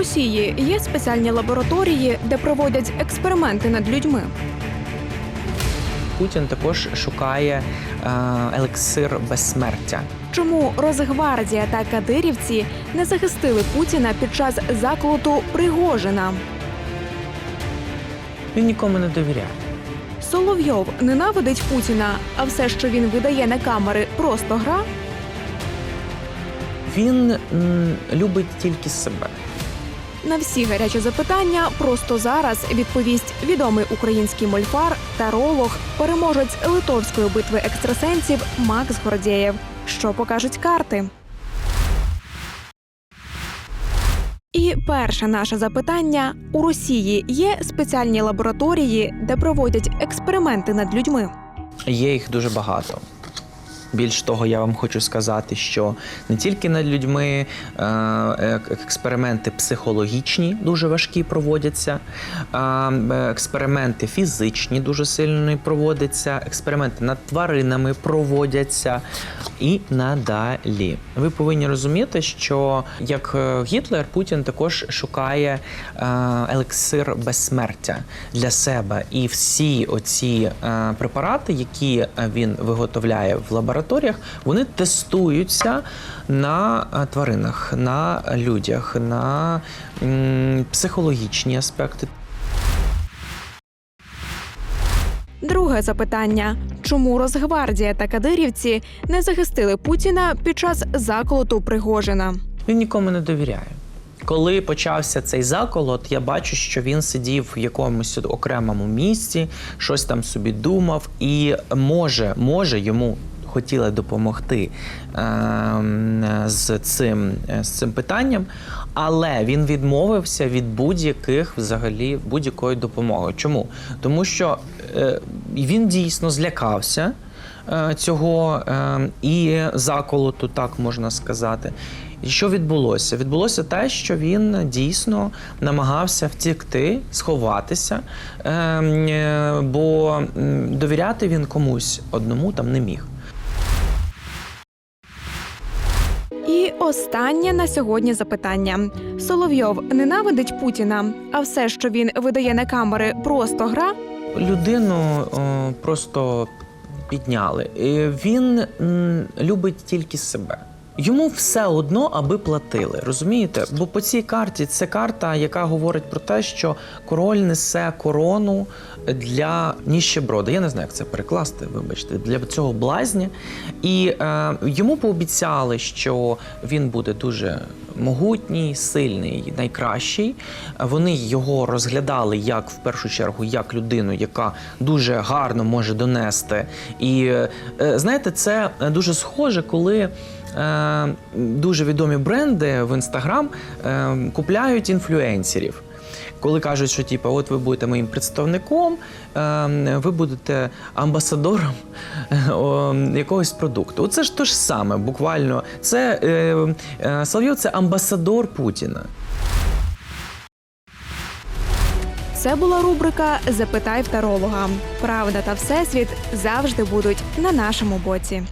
Росії є спеціальні лабораторії, де проводять експерименти над людьми. Путін також шукає е, елексир безсмертя. Чому Росгвардія та кадирівці не захистили Путіна під час заколоту Пригожина? Він нікому не довіряє. Соловйов ненавидить Путіна, а все, що він видає на камери, просто гра. Він м, любить тільки себе. На всі гарячі запитання просто зараз відповість відомий український мольфар, таролог, переможець литовської битви екстрасенсів Макс Гордєєв. Що покажуть карти? І перше наше запитання: у Росії є спеціальні лабораторії, де проводять експерименти над людьми. Є їх дуже багато. Більш того, я вам хочу сказати, що не тільки над людьми е, експерименти психологічні дуже важкі проводяться, експерименти фізичні дуже сильно проводяться, експерименти над тваринами проводяться і надалі. Ви повинні розуміти, що як е, Гітлер, Путін також шукає е, елексир безсмертя для себе. І всі оці препарати, які він виготовляє в лабораторіях, вони тестуються на е, тваринах, на людях, на психологічні аспекти. Друге запитання: чому Росгвардія та кадирівці не захистили Путіна під час заколоту Пригожина? Він нікому не довіряє. Коли почався цей заколот, я бачу, що він сидів в якомусь окремому місці, щось там собі думав, і може, може йому хотіли допомогти ем, з цим, з цим питанням, але він відмовився від будь-яких взагалі будь-якої допомоги. Чому? Тому що е, він дійсно злякався е, цього е, і заколоту, так можна сказати. І що відбулося? Відбулося те, що він дійсно намагався втікти, сховатися, е, е, бо довіряти він комусь одному там не міг. Останнє на сьогодні запитання: Соловйов ненавидить Путіна, а все, що він видає на камери, просто гра. Людину о, просто підняли. Він м, любить тільки себе. Йому все одно, аби платили, розумієте? Бо по цій карті це карта, яка говорить про те, що король несе корону для ніщеброда. Я не знаю, як це перекласти, вибачте, для цього блазня. І е, йому пообіцяли, що він буде дуже могутній, сильний, найкращий. Вони його розглядали як в першу чергу як людину, яка дуже гарно може донести. І е, знаєте, це дуже схоже, коли. Е, дуже відомі бренди в інстаграм е, купляють інфлюенсерів. Коли кажуть, що типу, от ви будете моїм представником, е, ви будете амбасадором якогось продукту. Оце ж те ж саме, буквально. Це е, е, Соловйов – це амбасадор Путіна. Це була рубрика Запитай в таролога. Правда та всесвіт завжди будуть на нашому боці.